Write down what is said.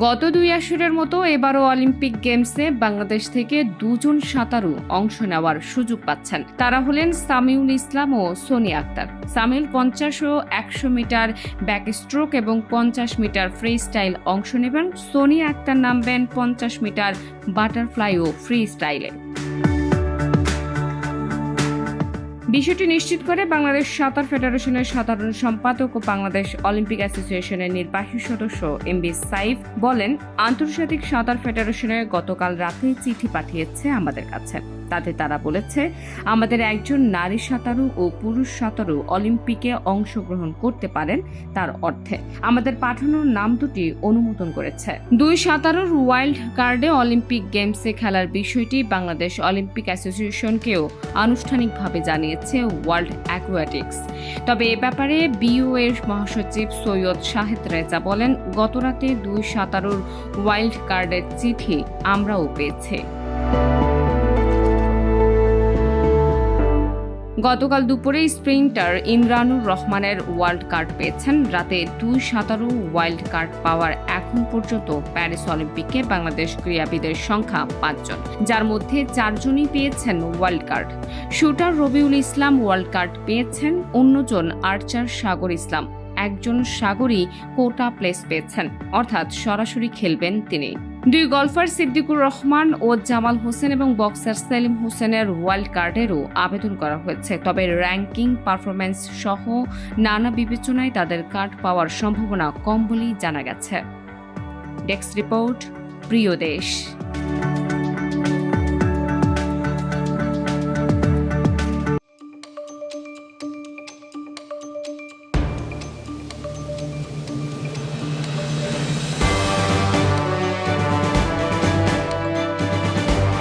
গত দুই আসরের মতো এবারও অলিম্পিক গেমসে বাংলাদেশ থেকে দুজন সাঁতারু অংশ নেওয়ার সুযোগ পাচ্ছেন। তারা হলেন সামিউল ইসলাম ও সোনিয়া আক্তার। সামিউল পঞ্চাশ ও একশো মিটার ব্যাক স্ট্রোক এবং পঞ্চাশ মিটার ফ্রি স্টাইল অংশ নেবেন। সোনিয়া আক্তার নামবেন পঞ্চাশ মিটার বাটারফ্লাই ও ফ্রি স্টাইলে বিষয়টি নিশ্চিত করে বাংলাদেশ সাঁতার ফেডারেশনের সাধারণ সম্পাদক ও বাংলাদেশ অলিম্পিক অ্যাসোসিয়েশনের নির্বাহী সদস্য এম বি সাইফ বলেন, আন্তর্জাতিক সাঁতার ফেডারেশনের গতকাল রাতে চিঠি পাঠিয়েছে আমাদের কাছে। তাতে তারা বলেছে, আমাদের একজন নারী সাঁতারু ও পুরুষ সাঁতারু অলিম্পিকে অংশগ্রহণ করতে পারেন তার অর্থে। আমাদের পাঠানোর নাম দুটি অনুমোদন করেছে। দুই সাঁতারুর ওয়াইল্ড কার্ডে অলিম্পিক গেমসে খেলার বিষয়টি বাংলাদেশ অলিম্পিক অ্যাসোসিয়েশনকেও আনুষ্ঠানিকভাবে জানিয়েছে ওয়ার্ল্ড অ্যাকুয়াটিক্স। তবে এ ব্যাপারে বিও এর মহাসচিব সৈয়দ শাহেদ রেজা বলেন, গতরাতে দুই সাঁতারুর ওয়াইল্ড কার্ডের চিঠি আমরাও পেয়েছি। গতকাল দুপুরে স্প্রিন্টার ইমরানুর রহমানের ওয়ার্ল্ড কার্ড পেয়েছেন। রাতে দুই সাঁতারু ওয়াইল্ড কার্ড পাওয়ার এখন পর্যন্ত প্যারিস অলিম্পিকে বাংলাদেশ ক্রীড়াবিদের সংখ্যা পাঁচজন, যার মধ্যে চারজনই পেয়েছেন wild card. Shooter Robiul Islam wild card পেয়েছেন, অন্যজন আর্চার সাগর ইসলাম। একজন সাগরই কোটা প্লেস পেয়েছেন, অর্থাৎ সরাসরি খেলবেন তিনি। দুই গলফার সিদ্দিকুর রহমান ও জামাল হোসেন এবং বক্সার সেলিম হোসেনের ওয়ার্ল্ড কার্ডেরও আবেদন করা হয়েছে। তবে র্যাঙ্কিং পারফরম্যান্স সহ নানা বিবেচনায় তাদের কার্ড পাওয়ার সম্ভাবনা কম বলেই জানা গেছে। ডেস্ক রিপোর্ট প্রিয় দেশ